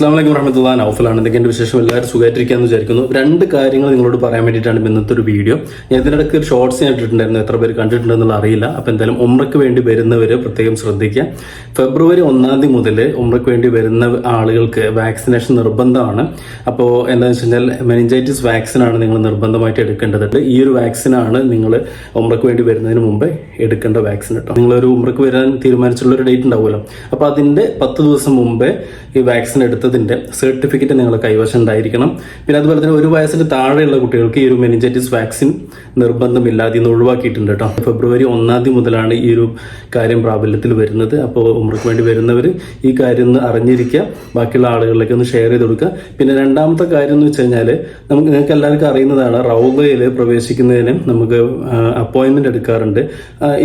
അസ്ലാം വലൈക്കും വറഹമത്തുള്ള നൗഫലാണ് എന്റെ വിശേഷം? എല്ലാവരും സുഖമായിട്ടിരിക്കാന്ന് വിചാരിക്കുന്നു. രണ്ട് കാര്യങ്ങൾ നിങ്ങളോട് പറയാൻ വേണ്ടിയിട്ടാണ് ഇന്നത്തെ ഒരു വീഡിയോ. ഞാൻ ഇതിനിടയ്ക്ക് ഒരു ഷോർട്സ് ഞാൻ ഇട്ടിട്ടുണ്ടായിരുന്നു. എത്ര പേര് കണ്ടിട്ടുണ്ടെന്നുള്ള അറിയില്ല. അപ്പോൾ എന്തായാലും ഉമ്രക്ക് വേണ്ടി വരുന്നവർ പ്രത്യേകം ശ്രദ്ധിക്കുക. ഫെബ്രുവരി ഒന്നാം തീയതി മുതൽ ഉമ്രക്ക് വേണ്ടി വരുന്ന ആളുകൾക്ക് വാക്സിനേഷൻ നിർബന്ധമാണ്. അപ്പോൾ എന്താണെന്ന് വെച്ച് കഴിഞ്ഞാൽ മെനിഞ്ചൈറ്റിസ് വാക്സിനാണ് നിങ്ങൾ നിർബന്ധമായിട്ട് എടുക്കേണ്ടത്. ഈ ഒരു വാക്സിനാണ് നിങ്ങൾ ഉമ്രക്ക് വേണ്ടി വരുന്നതിന് മുമ്പ് എടുക്കേണ്ട വാക്സിൻ കേട്ടോ. നിങ്ങളൊരു ഉമ്രക്ക് വരാൻ തീരുമാനിച്ചുള്ള ഒരു ഡേറ്റ് ഉണ്ടാവുമല്ലോ. അപ്പോൾ അതിന്റെ പത്ത് ദിവസം മുമ്പേ ഈ വാക്സിൻ എടുത്തതിന്റെ സർട്ടിഫിക്കറ്റ് നിങ്ങൾ കൈവശം ഉണ്ടായിരിക്കണം. പിന്നെ അതുപോലെ തന്നെ ഒരു വയസ്സിന് താഴെയുള്ള കുട്ടികൾക്ക് ഈ ഒരു മെനിഞ്ചൈറ്റിസ് വാക്സിൻ നിർബന്ധമില്ലാതെ ഇന്ന് ഒഴിവാക്കിയിട്ടുണ്ട് കേട്ടോ. ഫെബ്രുവരി ഒന്നാം തീയതി മുതലാണ് ഈ ഒരു കാര്യം പ്രാബല്യത്തിൽ വരുന്നത്. അപ്പോൾ ഉമ്രക്ക് വേണ്ടി വരുന്നവർ ഈ കാര്യം ഒന്ന് അറിഞ്ഞിരിക്കുക. ബാക്കിയുള്ള ആളുകളിലേക്ക് ഒന്ന് ഷെയർ ചെയ്ത് കൊടുക്കുക. പിന്നെ രണ്ടാമത്തെ കാര്യം എന്ന് വെച്ച് കഴിഞ്ഞാൽ നമുക്ക് നിങ്ങൾക്ക് എല്ലാവർക്കും അറിയുന്നതാണ് റൗബയിൽ പ്രവേശിക്കുന്നതിന് നമുക്ക് അപ്പോയിൻമെന്റ് എടുക്കാറുണ്ട്.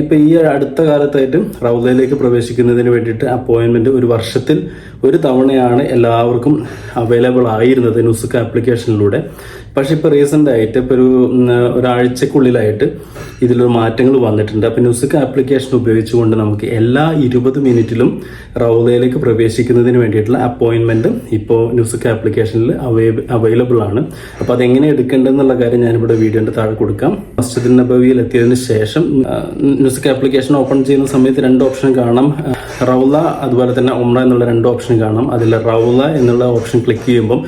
ഇപ്പോൾ ഈ അടുത്ത കാലത്തായിട്ട് റൗബയിലേക്ക് പ്രവേശിക്കുന്നതിന് വേണ്ടിയിട്ട് അപ്പോയിൻമെന്റ് ഒരു വർഷത്തിൽ ഒരു തവണയാണ് എല്ലാവർക്കും അവൈലബിൾ ആയിരുന്നത് നുസുക്ക് ആപ്ലിക്കേഷനിലൂടെ പക്ഷേ ഇപ്പോൾ റീസെന്റ് ആയിട്ട് ഇപ്പോൾ ഒരു ഒരാഴ്ചക്കുള്ളിലായിട്ട് ഇതിലൊരു മാറ്റങ്ങൾ വന്നിട്ടുണ്ട്. അപ്പോൾ നുസുക്ക് ആപ്ലിക്കേഷൻ ഉപയോഗിച്ചുകൊണ്ട് നമുക്ക് എല്ലാ ഇരുപത് മിനിറ്റിലും റൗലയിലേക്ക് പ്രവേശിക്കുന്നതിന് വേണ്ടിയിട്ടുള്ള അപ്പോയിൻമെന്റ് ഇപ്പോൾ നുസുക്ക് ആപ്ലിക്കേഷനിൽ അവൈലബിൾ ആണ്. അപ്പോൾ അതെങ്ങനെ എടുക്കേണ്ടതെന്നുള്ള കാര്യം ഞാനിവിടെ വീഡിയോന്റെ താഴെ കൊടുക്കാം. മസ്ജിദ് നബവിയിൽ എത്തിയതിന് ശേഷം നുസുക്ക് ആപ്ലിക്കേഷൻ ഓപ്പൺ ചെയ്യുന്ന സമയത്ത് രണ്ട് ഓപ്ഷൻ കാണാം. റൗല അതുപോലെ തന്നെ ഉമ്ര എന്നുള്ള രണ്ട് ഓപ്ഷൻ കാണാം. അതിൽ റൗല എന്നുള്ള ഓപ്ഷൻ ക്ലിക്ക് ചെയ്യുമ്പം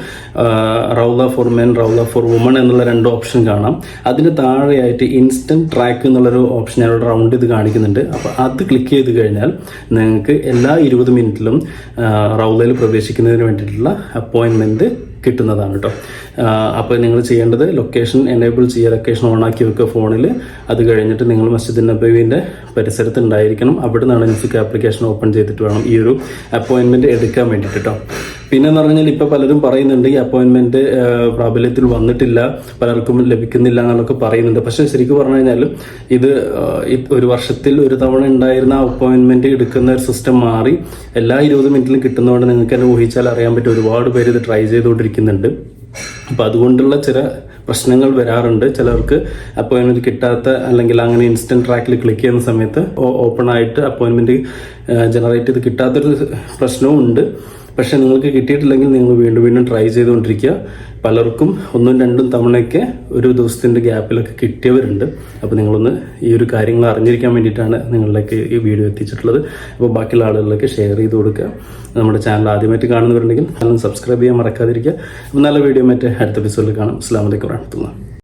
റൗള ഫോർ മെൻ റൗള ഫോർ വുമൺ എന്നുള്ള രണ്ട് ഓപ്ഷൻ കാണാം. അതിന് താഴെയായിട്ട് ഇൻസ്റ്റന്റ് ട്രാക്ക് എന്നുള്ളൊരു ഓപ്ഷൻ ഞാനിവിടെ റൗണ്ട് ഇത് കാണിക്കുന്നുണ്ട്. അപ്പോൾ അത് ക്ലിക്ക് ചെയ്ത് കഴിഞ്ഞാൽ നിങ്ങൾക്ക് എല്ലാ ഇരുപത് മിനിറ്റിലും റൗളയിൽ പ്രവേശിക്കുന്നതിന് വേണ്ടിയിട്ടുള്ള അപ്പോയിൻമെന്റ് കിട്ടുന്നതാണ് കേട്ടോ അപ്പോൾ നിങ്ങൾ ചെയ്യേണ്ടത് ലൊക്കേഷൻ എനേബിൾ ചെയ്യുക ലൊക്കേഷൻ ഓൺ ആക്കി വെക്കുക ഫോണിൽ അത് കഴിഞ്ഞിട്ട് നിങ്ങൾ മസ്ജിദ് നബീവിന്റെ പരിസരത്ത് ഉണ്ടായിരിക്കണം. അവിടെ നിന്നാണ് മ്യൂസിക് ആപ്ലിക്കേഷൻ ഓപ്പൺ ചെയ്തിട്ട് വേണം ഈ ഒരു അപ്പോയിൻമെന്റ് എടുക്കാൻ വേണ്ടിയിട്ട് കേട്ടോ പിന്നെ എന്ന് പറഞ്ഞാൽ ഇപ്പോൾ പലരും പറയുന്നുണ്ട് ഈ അപ്പോയിന്റ്മെന്റ് പ്രാബല്യത്തിൽ വന്നിട്ടില്ല പലർക്കും ലഭിക്കുന്നില്ല എന്നുള്ളതൊക്കെ പറയുന്നുണ്ട്. പക്ഷെ ശരിക്കും പറഞ്ഞു കഴിഞ്ഞാൽ ഇത് ഒരു വർഷത്തിൽ ഒരു തവണ ഉണ്ടായിരുന്ന അപ്പോയിന്റ്മെന്റ് എടുക്കുന്ന ഒരു സിസ്റ്റം മാറി എല്ലാ ഇരുപത് മിനിറ്റിലും കിട്ടുന്നതുകൊണ്ട് നിങ്ങൾക്ക് തന്നെ ഊഹിച്ചാൽ അറിയാൻ പറ്റും ഒരുപാട് പേര് ഇത് ട്രൈ ചെയ്തുകൊണ്ടിരിക്കുന്നുണ്ട്. അപ്പം അതുകൊണ്ടുള്ള ചില പ്രശ്നങ്ങൾ വരാറുണ്ട്. ചിലർക്ക് അപ്പോയിൻമെന്റ് കിട്ടാത്ത അല്ലെങ്കിൽ അങ്ങനെ ഇൻസ്റ്റന്റ് ട്രാക്കിൽ ക്ലിക്ക് ചെയ്യുന്ന സമയത്ത് ഓപ്പൺ ആയിട്ട് അപ്പോയിന്റ്മെന്റ് ജനറേറ്റ് ചെയ്ത് കിട്ടാത്തൊരു പ്രശ്നവും ഉണ്ട്. പക്ഷെ നിങ്ങൾക്ക് കിട്ടിയിട്ടില്ലെങ്കിൽ നിങ്ങൾ വീണ്ടും വീണ്ടും ട്രൈ ചെയ്തുകൊണ്ടിരിക്കുക. പലർക്കും ഒന്നും രണ്ടും തവണയൊക്കെ ഒരു ദിവസത്തിന്റെ ഗ്യാപ്പിലൊക്കെ കിട്ടിയവരുണ്ട്. അപ്പോൾ നിങ്ങളൊന്ന് ഈ ഒരു കാര്യങ്ങൾ അറിഞ്ഞിരിക്കാൻ വേണ്ടിയിട്ടാണ് നിങ്ങളിലേക്ക് ഈ വീഡിയോ എത്തിച്ചിട്ടുള്ളത്. അപ്പോൾ ബാക്കിയുള്ള ആളുകളിലേക്ക് ഷെയർ ചെയ്ത് കൊടുക്കുക. നമ്മുടെ ചാനൽ ആദ്യമായിട്ട് കാണുന്നവരുണ്ടെങ്കിൽ ചാനൽ സബ്സ്ക്രൈബ് ചെയ്യാൻ മറക്കാതിരിക്കുക. അപ്പോൾ നല്ല വീഡിയോ മറ്റേ അടുത്ത എപ്പിസോഡിൽ കാണാം. അസ്സാം വലൈക്കും വാഹമത്തുള്ള